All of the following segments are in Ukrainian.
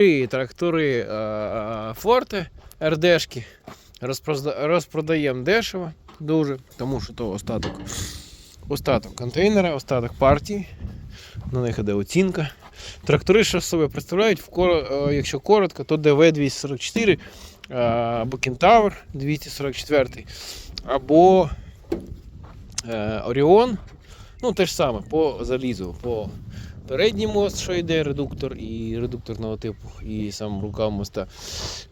І трактори е, Форте РДшки розпродаємо дешево дуже, тому що то остаток, остаток контейнера, остаток партії. На них іде оцінка. Трактори, що собою представляють, е, якщо коротко, то ДВ 244 е, або Кентавр 244, або е, Оріон. Ну, те ж саме по залізу, по передній мост, що йде, редуктор і редукторного типу, і сам рукав моста.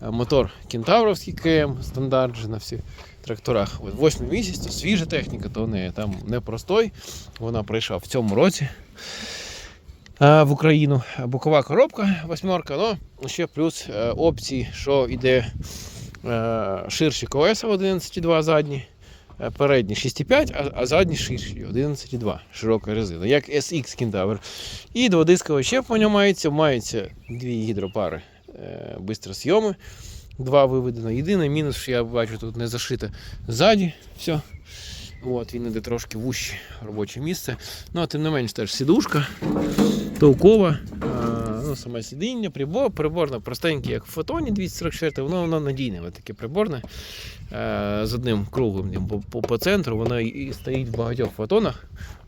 Мотор кентавровський КМ, стандарт же на всіх тракторах. От восьмий місяць, то свіжа техніка, то не, там не простой. Вона прийшла в цьому році в Україну. Бокова коробка, восьмерка, ну ще плюс е, опції, що йде е, ширші колеса 11,2 задні. Передні 6,5, а, задні ширші 11,2 широка резина, як SX Kentaur. І дводискове щеплення мається, мається дві гідропари е, бистросйоми, два виведено. Єдиний мінус, що я бачу, тут не зашите ззаді. Все. От, він іде трошки вужче робоче місце. Ну, а тим не менш теж сідушка толкова. Саме сидіння, прибор, приборне простеньке, як в фотоні 244, воно, воно надійне, таке приборне е, з одним круглим по, по, по центру. Воно і, стоїть в багатьох фотонах,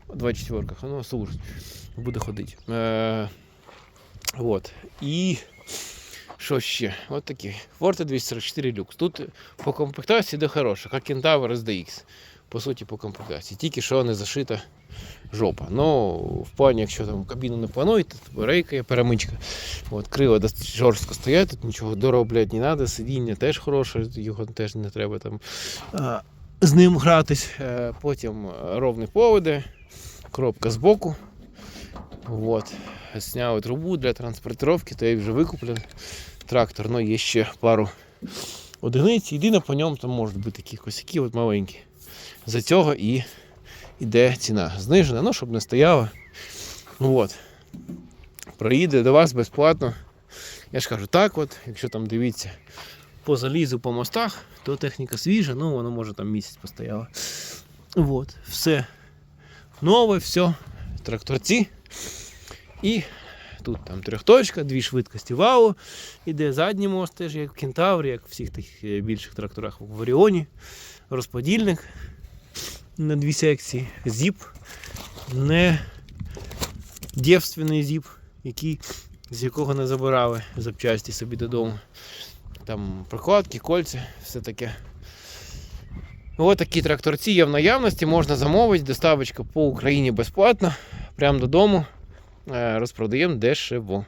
24-ках, воно служить, буде ходити. Е, от. І що ще? От такі. Forte 244 люкс. Тут по комплектації де хороше, як Kentaur SDX. По суті, по комплектації. Тільки що не зашита жопа. Ну, в плані, якщо там кабіну не плануєте, то рейка є перемичка. От, крила жорстко стоять, тут нічого доробляти не треба, сидіння теж хороше, його теж не треба там з ним гратись. Е, Потім е, ровні поводи, коробка збоку. От. Сняли трубу для транспортировки, то я вже викуплений трактор, але є ще пару одиниць. Єдине по ньому там можуть бути такі косяки, от маленькі. За цього і йде ціна знижена, ну, щоб не стояла. Ну, От. Проїде до вас безплатно. Я ж кажу, так от, якщо там дивіться по залізу по мостах, то техніка свіжа, ну воно може там місяць постояло. От, все нове, все, тракторці. І тут там трьохточка, дві швидкості вау. Іде задній мост, теж як в Кентаврі, як в всіх тих е, більших тракторах в Оріоні. Розподільник на дві секції, зіп, не дівственний зіп, який, з якого не забирали запчасті собі додому. Там прокладки, кольця, все таке. Ось такі тракторці є в наявності, можна замовити, доставочка по Україні безплатно, прямо додому. Е, Розпродаємо дешево.